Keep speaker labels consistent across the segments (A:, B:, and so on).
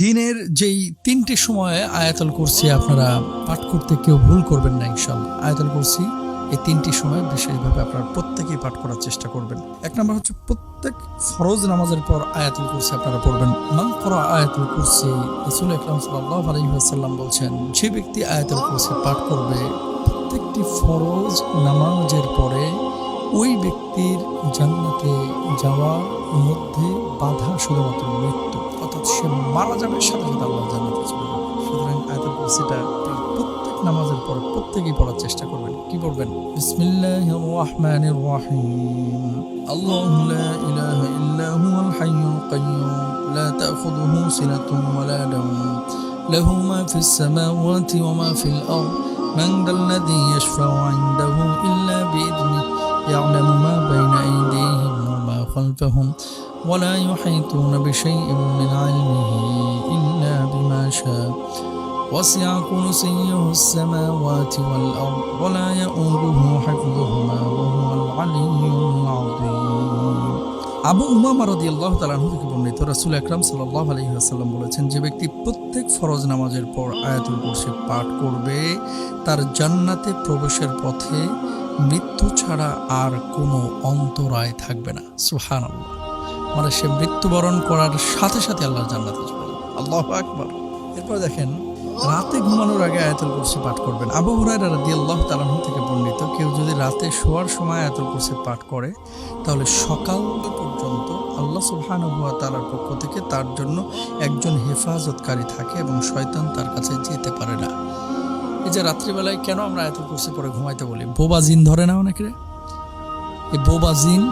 A: দিনের যেই তিনটি সময়ে আয়াতল করছি আপনারা পাঠ করতে কেউ ভুল করবেন না ইনশাল্লাহ আয়াতল করছি এই তিনটি সময় বিশেষভাবে আপনারা প্রত্যেকেই পাঠ করার চেষ্টা করবেন। এক নম্বর হচ্ছে প্রত্যেক ফরজ নামাজের পর আয়াতুল কুরসি আপনারা পড়বেন। মান করা আয়াতুল কুরসি রাসূল আকরাম সাল্লাল্লাহু আলাইহি ওয়াসাল্লাম বলছেন, যে ব্যক্তি আয়াতুল কুরসি পাঠ করবে, প্রত্যেকটি ফরজ নামাজের পরে ওই ব্যক্তির জান্নাতে যাওয়ার মধ্যে বাধা শুধুমাত্র মৃত্যু। সে মারা যাবে সাথে সাথে আল্লাহ জান্নাতে চলে যাবে সুতরাং আয়াতুল কুরসিটা আপনারা প্রত্যেক নামাজের পর প্রত্যেকেই পড়ার চেষ্টা করবেন কি পড়বেন বিসমিল্লাহির রহমানির রহিম আল্লাহু লা ইলাহা ইল্লা হুয়াল হাইয়ুল কাইয়্যুম লা তাখুযুহু সিনাতুন ওয়ালা নাওম له ما في السماوات وما في الأرض من ذا الذي يشفع عنده إلا بإذنه يعلم ما بين أيديهم وما خلفهم ولا يحيطون بشيء من علمه إلا بما شاء وسع كرسيه السماوات والأرض ولا يؤوده حفظهما وهو العلي العظيم আবু উমামা রাদিয়াল্লাহু তাআলা আনহু থেকে বর্ণিত রাসূল আকরাম সাল্লাল্লাহু আলাইহি ওয়াসাল্লাম বলেছেন যে ব্যক্তি প্রত্যেক ফরজ নামাজের পর আয়াতুল কুরসি পাঠ করবে তার জান্নাতে প্রবেশের পথে মৃত্যু ছাড়া আর কোনো অন্তরায় থাকবে না সুবহানাল্লাহ মানে সে মৃত্যুবরণ করার সাথে সাথে আল্লাহর জান্নাতে চলে যাবে। আল্লাহু আকবার। এরপর দেখেন রাতে ঘুমানোর আগে আয়াতুল কুরসি পাঠ করবেন। আবু হুরায়রা রাদিয়াল্লাহু তাআলা আনহু থেকে বর্ণিত কেউ যদি রাতে শোয়ার সময় আয়াতুল কুরসি পাঠ করে তাহলে সকাল পর্যন্ত আল্লাহ সুবহানাহু ওয়া তাআলার পক্ষ থেকে তার জন্য একজন হেফাজতকারী থাকে এবং শয়তান তার কাছে যেতে পারে না। এই যে রাত্রিবেলায় কেন আমরা আয়াতুল কুরসি পরে ঘুমাইতে বলি? বোবা জিন ধরে না অনেকে? এই বোবা জিন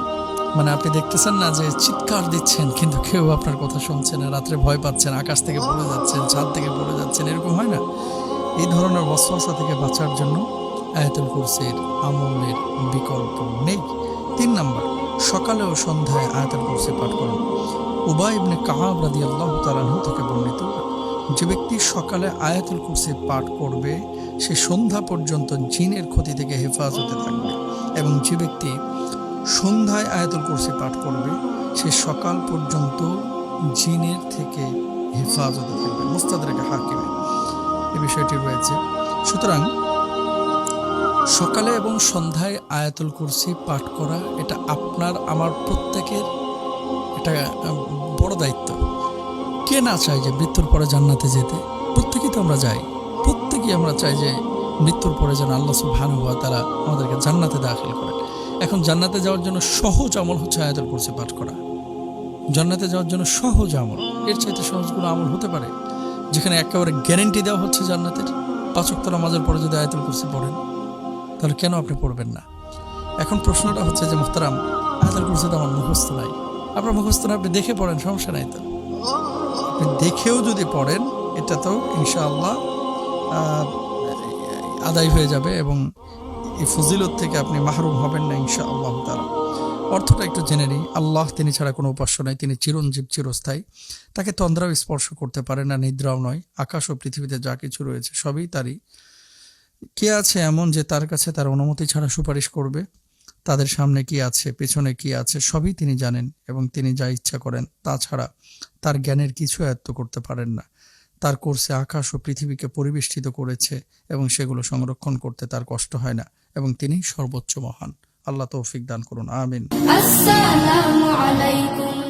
A: মানে আপনি দেখতেছেন না যে চিৎকার দিচ্ছেন, কিন্তু কেউ আপনার কথা শুনছে না, রাত্রে ভয় পাচ্ছেন, আকাশ থেকে পড়ে যাচ্ছেন, ছাদ থেকে পড়ে যাচ্ছেন, এরকম হয় না? এই ধরনের ওয়াসওয়াসা থেকে বাঁচার জন্য আয়াতুল কুরসির আমলের বিকল্প নেই। তিন নাম্বার, সকালে ও সন্ধ্যায় আয়াতুল কুরসি পাঠ করুন। উবাই ইবনে কাহাব রাদিয়াল্লাহু তাআলাহু থেকে বর্ণিত, যে ব্যক্তি সকালে আয়াতুল কুরসি পাঠ করবে, সে সন্ধ্যা পর্যন্ত জিনের ক্ষতি থেকে হেফাজতে থাকবে এবং যে ব্যক্তি সন্ধ্যায় আয়াতুল কুরসি পাঠ করবে, সে সকাল পর্যন্ত জিনের থেকে হেফাজতে থাকবে, মুস্তাদের হাকিমে। এ বিষয়টি রয়েছে। সুতরাং সকালে এবং সন্ধ্যায় আয়াতুল কুরসি পাঠ করা, এটা আপনার, আমার প্রত্যেকের এটা বড় দায়িত্ব। কে না চায় যে মৃত্যুর পরে জান্নাতে যেতে? প্রত্যেকেই তো আমরা যাই। প্রত্যেকেই আমরা চাই যে মৃত্যুর পরে যেন আল্লাহ সুবহানাহু ওয়া তারা আমাদেরকে জান্নাতে দাখিল করেন। এখন জান্নাতে যাওয়ার জন্য সহজ আমল হচ্ছে আয়াতুল কুরসি পাঠ করা। জান্নাতে যাওয়ার জন্য সহজ আমল। এর চাইতে সহজ কোনো আমল হতে পারে? যেখানে একেবারে গ্যারেন্টি দেওয়া হচ্ছে জান্নাতের। পাঁচক্ত নামাজের পরে যদি আয়াতুল কুরসি পড়েন, তাহলে কেন আপনি পড়বেন না? এখন প্রশ্নটা হচ্ছে যে, মুহতারাম, আয়াতুল কুরসি তো আমার মুখস্থ নাই। আপনার মুখস্থ না, আপনি দেখে পড়েন, সমস্যা নাই তো। আপনি দেখেও যদি পড়েন, এটা তো ইনশাআল্লাহ আদায় হয়ে যাবে এবং এই ফজিলত থেকে আপনি মাহরুম হবেন না ইনশা আল্লাহ তালা অর্থটা একটু জেনে নিই। আল্লাহ তিনি ছাড়া কোনো উপাস্য নয় তিনি চিরঞ্জীব, চিরস্থায়ী। তাকে তন্দ্রাও স্পর্শ করতে পারে না, নিদ্রাও নয়। আকাশ ও পৃথিবীতে যা কিছু রয়েছে সবই তারই। কে আছে এমন যে তার কাছে তার অনুমতি ছাড়া সুপারিশ করবে? তাদের সামনে কি আছে, পেছনে কি আছে, সবই তিনি জানেন এবং তিনি যা ইচ্ছা করেন। তাছাড়া তার জ্ঞানের কিছু আয়ত্ত করতে পারেন না। তার কোর্সে আকাশ ও পৃথিবীকে পরিবেষ্টিত করেছে এবং সেগুলো সংরক্ষণ করতে তার কষ্ট হয় না এবং তিনি সর্বোচ্চ মহান। আল্লাহ তৌফিক দান করুন। আমিন।
B: আসসালামু আলাইকুম।